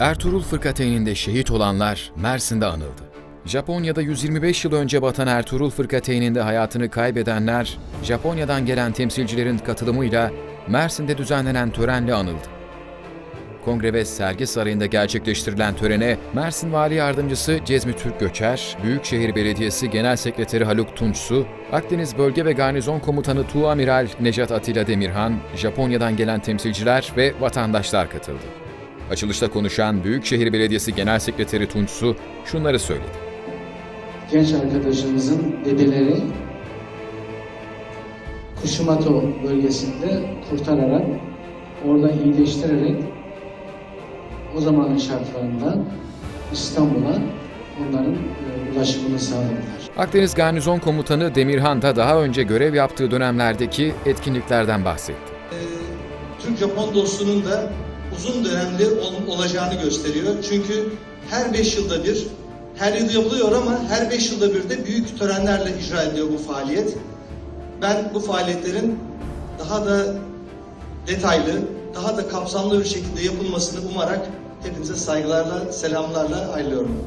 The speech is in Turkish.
Ertuğrul Fırkateyn'inde şehit olanlar Mersin'de anıldı. Japonya'da 125 yıl önce batan Ertuğrul Fırkateyn'inde hayatını kaybedenler, Japonya'dan gelen temsilcilerin katılımıyla Mersin'de düzenlenen törenle anıldı. Kongre ve Sergi Sarayı'nda gerçekleştirilen törene Mersin Vali Yardımcısı Cezmi Türk Göçer, Büyükşehir Belediyesi Genel Sekreteri Haluk Tunçsu, Akdeniz Bölge ve Garnizon Komutanı Tuğamiral Necat Atilla Demirhan, Japonya'dan gelen temsilciler ve vatandaşlar katıldı. Açılışta konuşan Büyükşehir Belediyesi Genel Sekreteri Tunçsu şunları söyledi. genç arkadaşımızın dedeleri Kuşumato bölgesinde kurtararak, orada iyileştirerek o zamanın şartlarında İstanbul'a onların e, ulaşımını sağladılar. Akdeniz Garnizon Komutanı Demirhan da daha önce görev yaptığı dönemlerdeki etkinliklerden bahsetti. Türk-Japon dostluğunun da uzun dönemli ol- olacağını gösteriyor. Çünkü her 5 yılda bir, her yıl yapılıyor ama her 5 yılda bir de büyük törenlerle icra ediliyor bu faaliyet. Ben bu faaliyetlerin daha da detaylı, daha da kapsamlı bir şekilde yapılmasını umarak hepinize saygılarla, selamlarla ayrılıyorum.